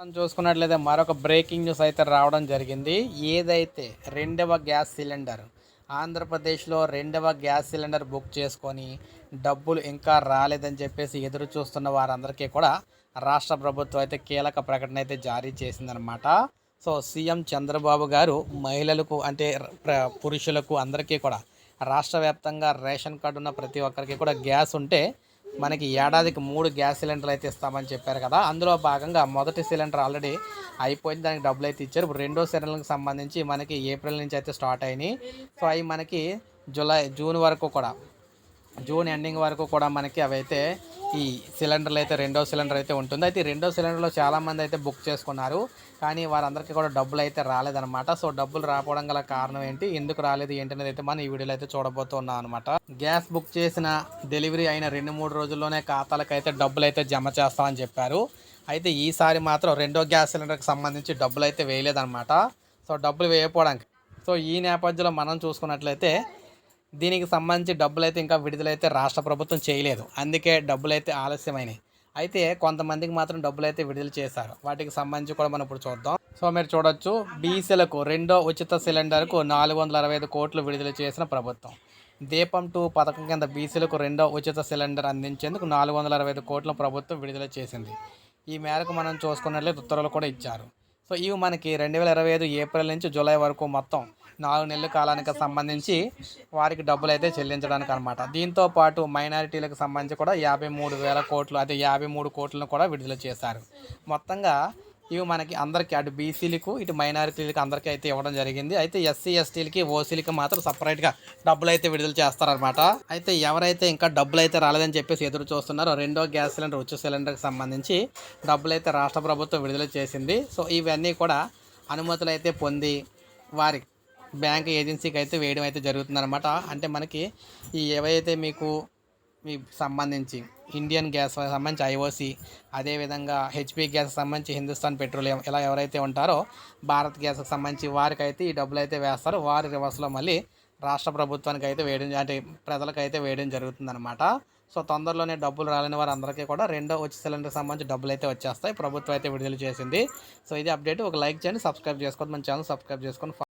మనం చూసుకున్నట్లయితే మరొక బ్రేకింగ్ న్యూస్ అయితే రావడం జరిగింది. ఏదైతే రెండవ గ్యాస్ సిలిండర్ ఆంధ్రప్రదేశ్లో రెండవ గ్యాస్ సిలిండర్ బుక్ చేసుకొని డబ్బులు ఇంకా రాలేదని చెప్పేసి ఎదురు చూస్తున్న వారందరికీ కూడా రాష్ట్ర ప్రభుత్వం అయితే కీలక ప్రకటన అయితే జారీ చేసిందనమాట సో సీఎం చంద్రబాబు గారు మహిళలకు అంటే పురుషులకు అందరికీ కూడా రాష్ట్ర వ్యాప్తంగా రేషన్ కార్డు ఉన్న ప్రతి ఒక్కరికి కూడా గ్యాస్ ఉంటే మనకి ఏడాదికి మూడు గ్యాస్ సిలిండర్లు అయితే ఇస్తామని చెప్పారు కదా. అందులో భాగంగా మొదటి సిలిండర్ ఆల్రెడీ అయిపోయింది. దానికి డబ్బులు అయితే ఇచ్చారు. ఇప్పుడు రెండో సిలిండర్కి సంబంధించి మనకి ఏప్రిల్ నుంచి అయితే స్టార్ట్ అయినాయి. సో అవి మనకి జూలై జూన్ వరకు కూడా జూన్ ఎండింగ్ వరకు కూడా మనకి అవైతే ఈ సిలిండర్లు అయితే రెండో సిలిండర్ అయితే ఉంటుంది. అయితే ఈ రెండో సిలిండర్లో చాలామంది అయితే బుక్ చేసుకున్నారు. కానీ వారందరికీ కూడా డబ్బులు అయితే రాలేదన్నమాట. సో డబ్బులు రాకపోవడం గల కారణం ఏంటి ఎందుకు రాలేదు ఏంటి అనేది అయితే మనం ఈ వీడియోలో అయితే చూడబోతున్నాం అనమాట గ్యాస్ బుక్ చేసిన డెలివరీ అయిన రెండు మూడు రోజుల్లోనే ఖాతాలకు అయితే డబ్బులు అయితే జమ చేస్తామని చెప్పారు. అయితే ఈసారి మాత్రం రెండో గ్యాస్ సిలిండర్కి సంబంధించి డబ్బులు అయితే వేయలేదన్నమాట. సో డబ్బులు వేయకపోవడానికి. సో ఈ నేపథ్యంలో మనం చూసుకున్నట్లయితే దీనికి సంబంధించి డబ్బులైతే ఇంకా విడుదలైతే రాష్ట్ర ప్రభుత్వం చేయలేదు. అందుకే డబ్బులైతే ఆలస్యమైనాయి. అయితే కొంతమందికి మాత్రం డబ్బులైతే విడుదల చేశారు. వాటికి సంబంధించి కూడా మనం ఇప్పుడు చూద్దాం. సో మీరు చూడొచ్చు బీసీలకు రెండో ఉచిత సిలిండర్కు నాలుగు వందల అరవై ఐదు కోట్లు విడుదల చేసిన ప్రభుత్వం. దీపం టూ పథకం కింద బీసీలకు రెండో ఉచిత సిలిండర్ అందించేందుకు నాలుగు వందల అరవై ఐదు కోట్ల ప్రభుత్వం విడుదల చేసింది. ఈ మేరకు మనం చూసుకున్నట్లయితే ఉత్తర్వులు కూడా ఇచ్చారు. సో ఇవి మనకి రెండు వేల ఇరవై ఐదు ఏప్రిల్ నుంచి జూలై వరకు మొత్తం నాలుగు నెలల కాలానికి సంబంధించి వారికి డబ్బులు అయితే చెల్లించడానికి అనమాట దీంతో పాటు మైనారిటీలకు సంబంధించి కూడా యాభై మూడు వేల కోట్లు అదే యాభై మూడు కోట్లను కూడా విడుదల చేశారు. మొత్తంగా ఇవి మనకి అందరికీ అటు బీసీలకు ఇటు మైనారిటీలకు అందరికీ అయితే ఇవ్వడం జరిగింది. అయితే ఎస్సీ ఎస్టీలకి ఓసీలకి మాత్రం సపరేట్గా డబ్బులు అయితే విడుదల చేస్తారనమాట అయితే ఎవరైతే ఇంకా డబ్బులు అయితే రాలేదని చెప్పేసి ఎదురు చూస్తున్నారో రెండో గ్యాస్ సిలిండర్ ఉచ్చు సిలిండర్కి సంబంధించి డబ్బులు అయితే రాష్ట్ర ప్రభుత్వం విడుదల చేసింది. సో ఇవన్నీ కూడా అనుమతులు అయితే పొంది వారి బ్యాంక్ ఏజెన్సీకి అయితే వేయడం అయితే జరుగుతుందన్నమాట. అంటే మనకి ఈ ఏవైతే మీకు సంబంధించి ఇండియన్ గ్యాస్ సంబంధించి ఐఓసి అదేవిధంగా హెచ్పి గ్యాస్ సంబంధించి హిందుస్థాన్ పెట్రోలియం ఇలా ఎవరైతే ఉంటారో భారత్ గ్యాస్కి సంబంధించి వారికి అయితే ఈ డబ్బులు అయితే వేస్తారు. వారి రివర్స్లో మళ్ళీ రాష్ట్ర ప్రభుత్వానికి అయితే వేయడం అంటే ప్రజలకు అయితే వేయడం జరుగుతుందన్నమాట. సో తొందరలోనే డబ్బులు రాలేని వారందరికీ కూడా రెండో వచ్చి సిలిండర్ సంబంధించి డబ్బులు అయితే వచ్చేస్తాయి. ప్రభుత్వం అయితే విడుదల చేసింది. సో ఇది అప్డేట్. ఒక లైక్ చేయండి సబ్స్క్రైబ్ చేసుకోండి మన ఛానల్ సబ్స్క్రైబ్ చేసుకొని